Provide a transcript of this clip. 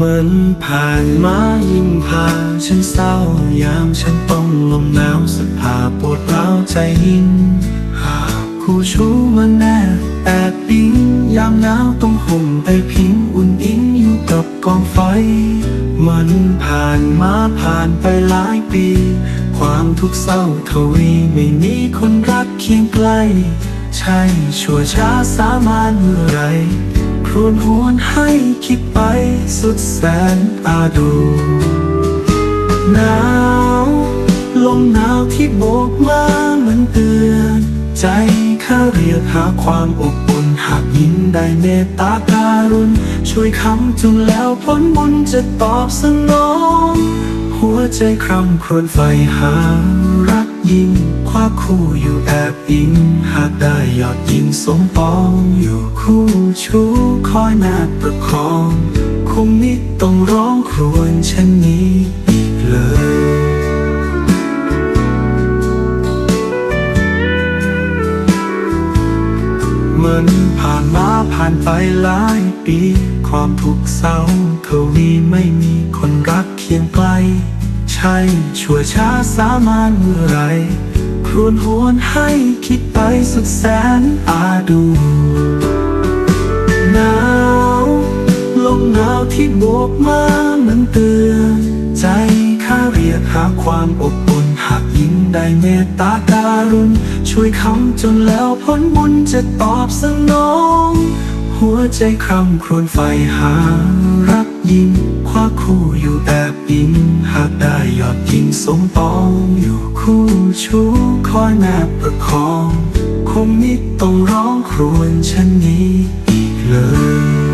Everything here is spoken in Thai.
เหมือนผ่านมายิ่งพาฉันเศร้ายามฉันต้องลมหนาวสภาปวดร้าวใจยิ่งหากคู่ชู้มันแน่แอบปิ้งยามหนาวต้องห่มไปพิงอุ่นอิงอยู่กับกองไฟ มันผ่านมาผ่านไปหลายปี ความทุกข์เศร้าทวีไม่มีคนรักเคียงใกล้ ใช่ชั่วช้าสามานเมื่อไร รวญหวนให้คิดไปสุดแสนอาดูหนาวลมหนาวที่โบกมาเหมือนเตือน ใจข้าเรียกหาความอบอุ่นหากยิ้มได้เมตตาการุณ ช่วยคำจุนแล้วผลบุญจะตอบสนอง หัวใจคร่ำครวญไฟหารักยิ่งคว้าคู่อยู่แอบอิง มปองอยู่คู่ชู้คอยแนบประคองคงมิต้องร้องครวญเช่นนี้อีกเลยมือนผ่านมาผ่านไปหลายปี ความทุกข์เศร้าทวีไม่มีคนรักเคียงใกล้ใช่ชั่วช้าสามานเมื่อไร ครวญหวนให้คิดไปสุดแสนอาดูหนาวลมหนาวที่โบกมาเหมือนเตือน ใจข้าเรียกหาความอบอุ่นหากยิ้มได้เมตตาการุณ ช่วยคำจนแล้วผลบุญจะตอบสนอง หัวใจคร่ำครวญไฟหารักยิ่งคว้าคู่อยู่ อิงหากได้ยอดยิงสมปองอยู่คู่ชู้คอยแนบประคอง คงมิต้องร้องครวญชนนี้อีกเลย